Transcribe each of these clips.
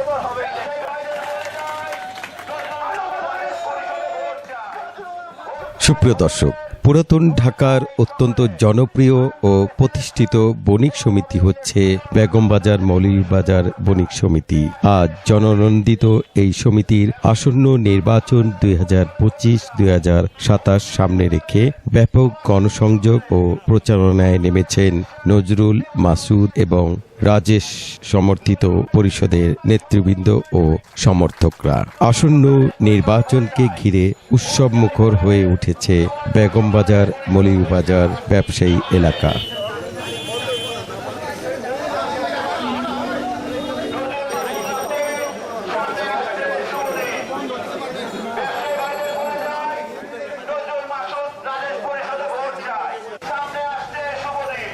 এবার হবে সুপ্রিয় দর্শক পুরাতন ঢাকার অত্যন্ত জনপ্রিয় ও প্রতিষ্ঠিত বণিক সমিতি হচ্ছে বেগমবাজার মৌলভীবাজার বণিক সমিতি। আজ জননন্দিত এই সমিতির আসন্ন নির্বাচন দুই হাজার পঁচিশ, দুই হাজার সাতাশ সামনে রেখে ব্যাপক গণসংযোগ ও প্রচারণায় নেমেছেন নজরুল মাসুদ এবং রাজেশ সমর্থিত পরিষদের নেতৃবৃন্দ ও সমর্থকরা। আসন্ন নির্বাচনকে ঘিরে উৎসব মুখর হয়ে উঠেছে বেগমবাজার মলিবাজার ব্যবসায়ী এলাকা নজরুল মাসুদ রাজেশ পরিষদে ভোট চাই সামনে আসছে শুভদিন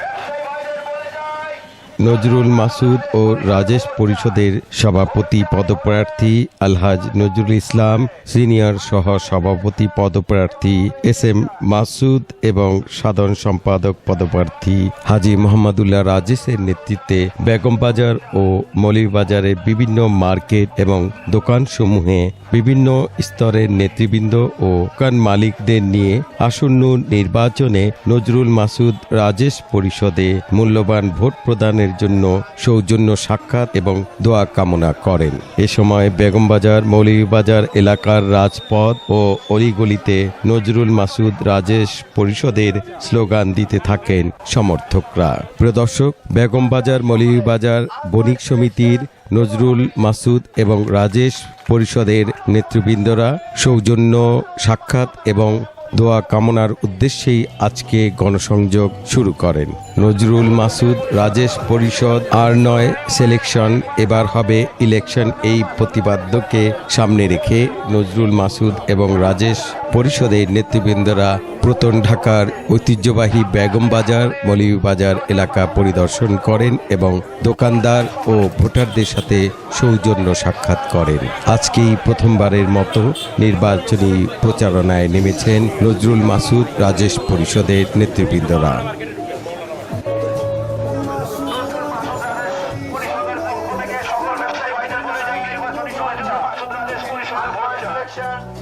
ব্যবসায়ী ভাইদের বলে যায় নজরুল মাসুদ ও রাজেশ পরিষদের সভাপতি পদপ্রার্থী আলহাজ নজরুল ইসলাম, সিনিয়র সহ সভাপতি পদপ্রার্থী এস এম মাসুদ এবং সাধারণ সম্পাদক পদপ্রার্থী হাজি মোহাম্মদুল্লাহ রাজেশের নেতৃত্বে বেগমবাজার ও মৌলভীবাজারের বিভিন্ন মার্কেট এবং দোকানসমূহে বিভিন্ন স্তরের নেতৃবৃন্দ ও দোকান মালিকদের নিয়ে আসন্ন নির্বাচনে নজরুল মাসুদ রাজেশ পরিষদে মূল্যবান ভোট প্রদানের জন্য সৌজন্য সাক্ষাৎ এবং দোয়া কামনা করেন। এ সময় বেগমবাজার, মৌলভীবাজার এলাকার রাজপথ ও অলিগলিতে নজরুল মাসুদ রাজেশ পরিষদের স্লোগান দিতে থাকেন সমর্থকরা। প্রিয় দর্শক, বেগমবাজার, মৌলভীবাজার বণিক সমিতির নজরুল মাসুদ এবং রাজেশ পরিষদের নেতৃবৃন্দরা সৌজন্য সাক্ষাৎ এবং দোয়া কামনার উদ্দেশ্যেই আজকে গণসংযোগ শুরু করেন। নজরুল মাসুদ, রাজেশ পরিষদ আর নয় সিলেকশন এবার হবে ইলেকশন এই প্রতিপাদ্যকে সামনে রেখে নজরুল মাসুদ এবং রাজেশ পরিষদের নেতৃবৃন্দরা প্রতন ঢাকার ঐতিহ্যবাহী বেগম বাজার মৌলভীবাজার এলাকা পরিদর্শন করেন এবং দোকানদার ও ভোটারদের সাথে সৌজন্য সাক্ষাৎ করেন। আজকেই প্রথমবারের মতো নির্বাচনী প্রচারণায় নেমেছেন নজরুল মাসুদ, রাজেশ পরিষদের নেতৃবৃন্দরা।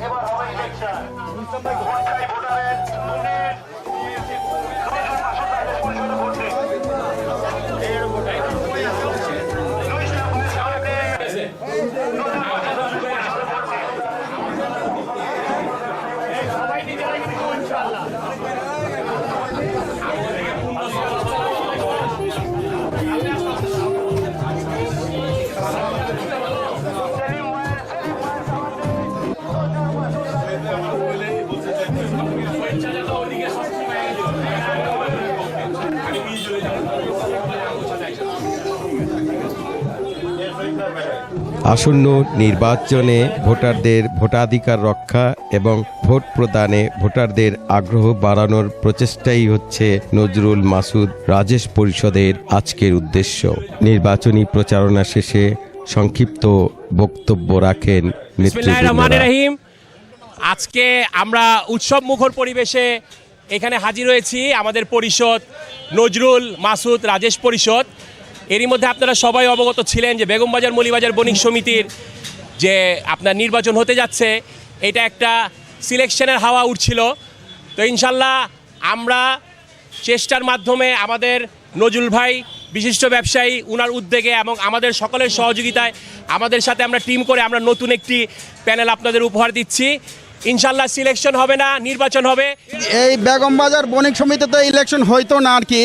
এবার হবে ইলেকশন ভোটারের আসন্ন নির্বাচনে ভোটারদের ভোটাধিকার রক্ষা এবং ভোট প্রদানে ভোটারদের আগ্রহ বাড়ানোর প্রচেষ্টাই হচ্ছে নজরুল মাসুদ রাজেশ পরিষদের আজকের উদ্দেশ্য। নির্বাচনী প্রচারণা শেষে সংক্ষিপ্ত বক্তব্য রাখেন রহিম। আজকে আমরা উৎসব মুখর পরিবেশে এখানে হাজির হয়েছি আমাদের পরিষদ নজরুল মাসুদ রাজেশ পরিষদ। এরই মধ্যে আপনারা সবাই অবগত ছিলেন যে বেগমবাজার মলিবাজার বণিক সমিতির যে আপনার নির্বাচন হতে যাচ্ছে, এটা একটা সিলেকশনের হাওয়া উঠছিল। তো ইনশাল্লাহ আমরা চেষ্টার মাধ্যমে আমাদের নজরুল ভাই, বিশিষ্ট ব্যবসায়ী, উনার উদ্যোগে এবং আমাদের সকলের সহযোগিতায় আমাদের সাথে আমরা টিম করে আমরা নতুন একটি প্যানেল আপনাদের উপহার দিচ্ছি। ইনশাল্লাহ সিলেকশন হবে না নির্বাচন হবে। এই বেগম বাজার বণিক সমিতিতে ইলেকশন হইতো না আর কি।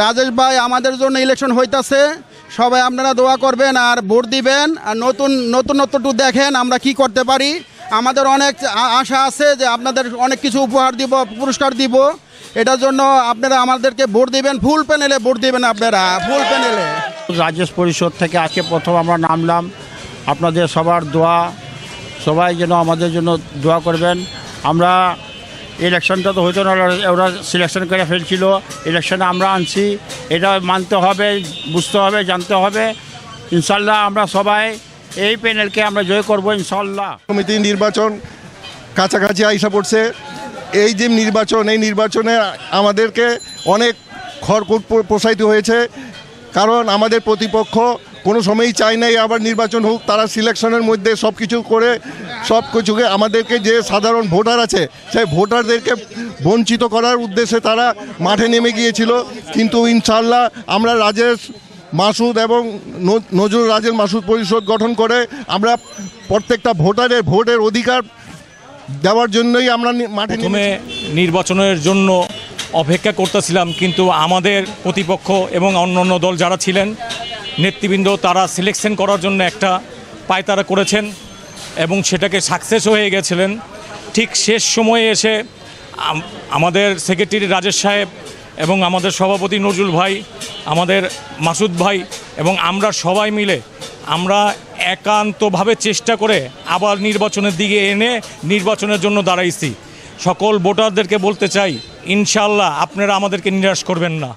রাজেশ ভাই আমাদের জন্য ইলেকশন হইতাছে। সবাই আপনারা দোয়া করবেন আর ভোট দিবেন। আর নতুন নতুন নতুন দেখেন আমরা কি করতে পারি। আমাদের অনেক আশা আছে যে আপনাদের অনেক কিছু উপহার দিব পুরস্কার দিব। এটার জন্য আপনারা আমাদেরকে ভোট দিবেন। ফুল প্যানেলে ভোট দিবেন আপনারা ফুল প্যানেলে। রাজেশ পরিষদ থেকে আজকে প্রথম আমরা নামলাম। আপনাদের সবার দোয়া সবাই যেন আমাদের জন্য দোয়া করবেন। আমরা ইলেকশনটা তো হইতো না, ওরা- সিলেকশন করে ফেলছিল। ইলেকশনে আমরা আনছি। এটা মানতে হবে, বুঝতে হবে, জানতে হবে। ইনশাল্লাহ আমরা সবাই এই প্যানেলকে আমরা জয় করব ইনশাল্লাহ সমিতি নির্বাচন কাছাকাছি আইসা পড়ছে। এই যে নির্বাচন, এই নির্বাচনে আমাদেরকে অনেক খড়কুট প্রসারিত হয়েছে। কারণ আমাদের প্রতিপক্ষ কোনো সময়ই চাই নাই, আবার নির্বাচন হোক, তারা সিলেকশনের মধ্যে সব কিছু করে সব কিছুকে আমাদেরকে যে সাধারণ ভোটার আছে, সেই ভোটারদেরকে বঞ্চিত করার উদ্দেশ্যে তারা মাঠে নেমে গিয়েছিল। কিন্তু ইনশাল্লাহ আমরা রাজেশ মাসুদ এবং নজরুল রাজের মাসুদ পরিষদ গঠন করে আমরা প্রত্যেকটা ভোটারের ভোটের অধিকার দেওয়ার জন্যই আমরা মাঠে নেমে নির্বাচনের জন্য অপেক্ষা করতেছিলাম, কিন্তু আমাদের প্রতিপক্ষ এবং অন্যান্য দল যারা ছিলেন নেতৃবৃন্দ তারা সিলেকশন করার জন্য একটা পায়তারা করেছেন এবং সেটাকে সাকসেস হয়ে গেছিলেন। ঠিক শেষ সময়ে এসে আমাদের সেক্রেটারি রাজেশ সাহেব এবং আমাদের সভাপতি নজরুল ভাই, আমাদের মাসুদ ভাই এবং আমরা সবাই মিলে আমরা একান্তভাবে চেষ্টা করে আবার নির্বাচনের দিকে এনে নির্বাচনের জন্য দাঁড়াইছি। সকল ভোটারদেরকে বলতে চাই ইনশাল্লাহ আপনারা আমাদেরকে নিরাশ করবেন না।